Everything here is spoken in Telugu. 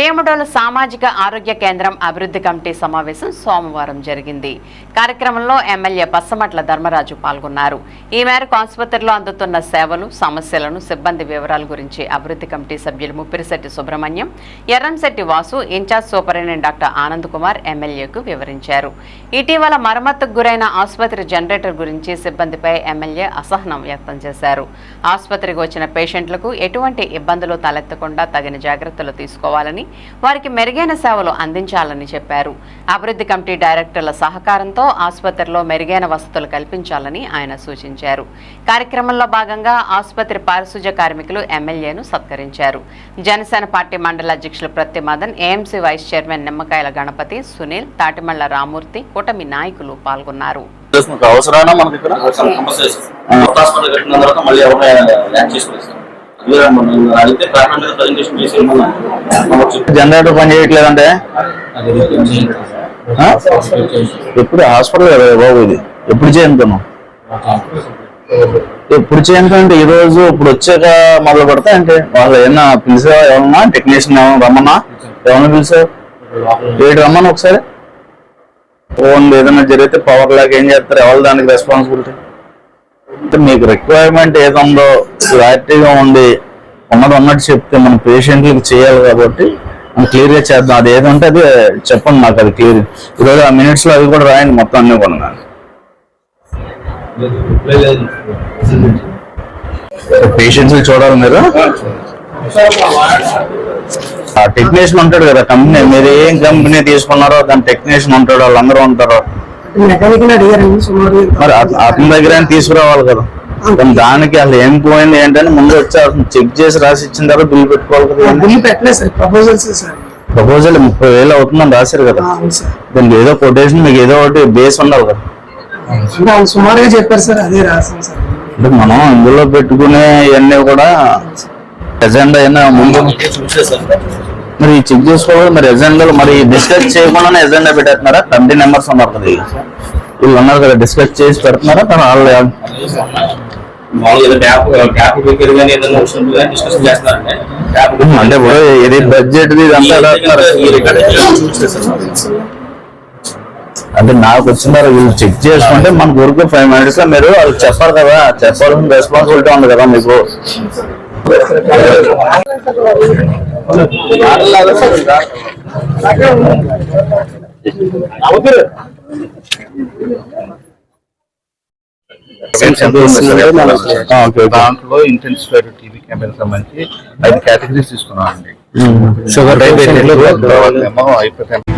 భీముడోలు సామాజిక ఆరోగ్య కేంద్రం అభివృద్ధి కమిటీ సమావేశం సోమవారం జరిగింది. కార్యక్రమంలో ఎమ్మెల్యే పచ్చమట్ల ధర్మరాజు పాల్గొన్నారు. ఈ మేరకు ఆసుపత్రిలో అందుతున్న సేవలు సమస్యలను సిబ్బంది వివరాల గురించి అభివృద్ధి కమిటీ సభ్యులు Muppirisetti Subrahmanyam Erramsetti Vasu in charge superintendent doctor Anand Kumar ఎమ్మెల్యేకు వివరించారు. ఇటీవల మరమ్మతుకు గురైన ఆసుపత్రి జనరేటర్ గురించి సిబ్బందిపై ఎమ్మెల్యే అసహనం వ్యక్తం చేశారు. ఆసుపత్రికి వచ్చిన పేషెంట్లకు ఎటువంటి ఇబ్బందులు తలెత్తకుండా తగిన జాగ్రత్తలు తీసుకోవాలని వారికి మెరుగైన సేవలు అందించాలని చెప్పారు. అభివృద్ధి కమిటీ డైరెక్టర్ల సహకారంతో ఆసుపత్రిలో మెరుగైన వసతులు కల్పించాలని ఆయన సూచించారు. కార్యక్రమంలో భాగంగా ఆసుపత్రి పారిశుధ్య కార్మికులు ఎమ్మెల్యేను సత్కరించారు. జనసేన పార్టీ మండల అధ్యక్షులు ప్రత్తి మదన్ ఏఎంసీ వైస్ చైర్మన్ నిమ్మకాయల గణపతి సునీల్ తాటిమళ్ళ రామూర్తి కూటమి నాయకులు పాల్గొన్నారు. అవసరానా మనం అడిగితే జనరేటర్ పని చేయట్లేదంటే? ఎప్పుడు? హాస్పిటల్ కదా బాబు ఇది. ఎప్పుడు చేయంతున్నాం ఎప్పుడు చేయంటే ఈ రోజు? ఇప్పుడు వచ్చాక మొదలు పెడతా అంటే వాళ్ళు ఏమన్నా పిలిచా ఏమన్నా టెక్నీషియన్ ఏమన్నా రమ్మన్నా? ఏమన్నా పిలిచావు ఏడు రమ్మని ఒకసారి? ఫోన్ ఏదైనా జరిగితే పవర్ లాగా ఏం చేస్తారు? ఎవరు దానికి రెస్పాన్సిబిలిటీ మీకు రిక్వైర్మెంట్ ఏదుందో క్లారిటీగా ఉండి ఉన్నది ఉన్నట్టు చెప్తే మన పేషెంట్లకు చేయాలి కాబట్టి మనం క్లియర్గా చేద్దాం. అది ఏదంటే అది చెప్పండి నాకు అది క్లియర్ ఈరోజు ఆ మినిట్స్లో అది కూడా రాయండి మొత్తం అన్ని కూడా పేషెంట్స్ చూడాలి మీరు. ఆ టెక్నీషియన్ ఉంటాడు కదా కంపెనీ మీరు ఏం కంపెనీ తీసుకున్నారో దాని టెక్నీషియన్ ఉంటాడు వాళ్ళందరూ ఉంటారు. మెకానిక్ అడిగారండి సుమారు మరి అత- అతని దగ్గర తీసుకురావాలి కదా. కానీ దానికి అసలు ఏం పోయింది ఏంటని ముందు వచ్చి అతను చెక్ చేసి రాసి ఇచ్చిన తర్వాత బిల్ పెట్టుకోవాలి కదా పెట్టలేదు సార్ ప్రపోజల్స్ సార్. ప్రపోజల్ ముప్పై వేలు అవుతుందని రాశారు కదా. ఆ, అవును సార్. దానికి ఏదో కొటేషన్ మీకు ఏదో ఒకటి బేస్ ఉండాలి కదా. సుమారుగా చెప్పారు సార్ అదే రాసాం సార్. అంటే మనం ఇందులో పెట్టుకునే ఇవన్నీ కూడా ఎజెండా అయినా ముందు చూసే సార్. మరి చెక్ చేసుకోవాలి మరి ఎజెండాలు మరి డిస్కస్ చేయకుండానే ఎజెండా పెట్టేస్తున్నారా? కమిటీ మెంబర్స్ ఉన్నారు కదా వీళ్ళు. ఉన్నారు కదా డిస్కస్ చేసి పెడుతున్నారా? కానీ వాళ్ళు అంటే. ఇది బడ్జెట్ అంటే నాకు వచ్చిన తర్వాత వీళ్ళు చెక్ చేసుకుంటే మన ఊరికి ఫైవ్ మినిట్స్లో మీరు వాళ్ళకి చెప్పాలి కదా. చెప్పాల్సిన రెస్పాన్సిబిలిటీ ఉంది కదా మీకు. దాంట్లో ఇంటెన్సిఫైడ్ టీవీ కెమెరా సంబంధించి ఐదు కేటగిరీస్ తీసుకున్నాం అండి షుగర్ హైపర్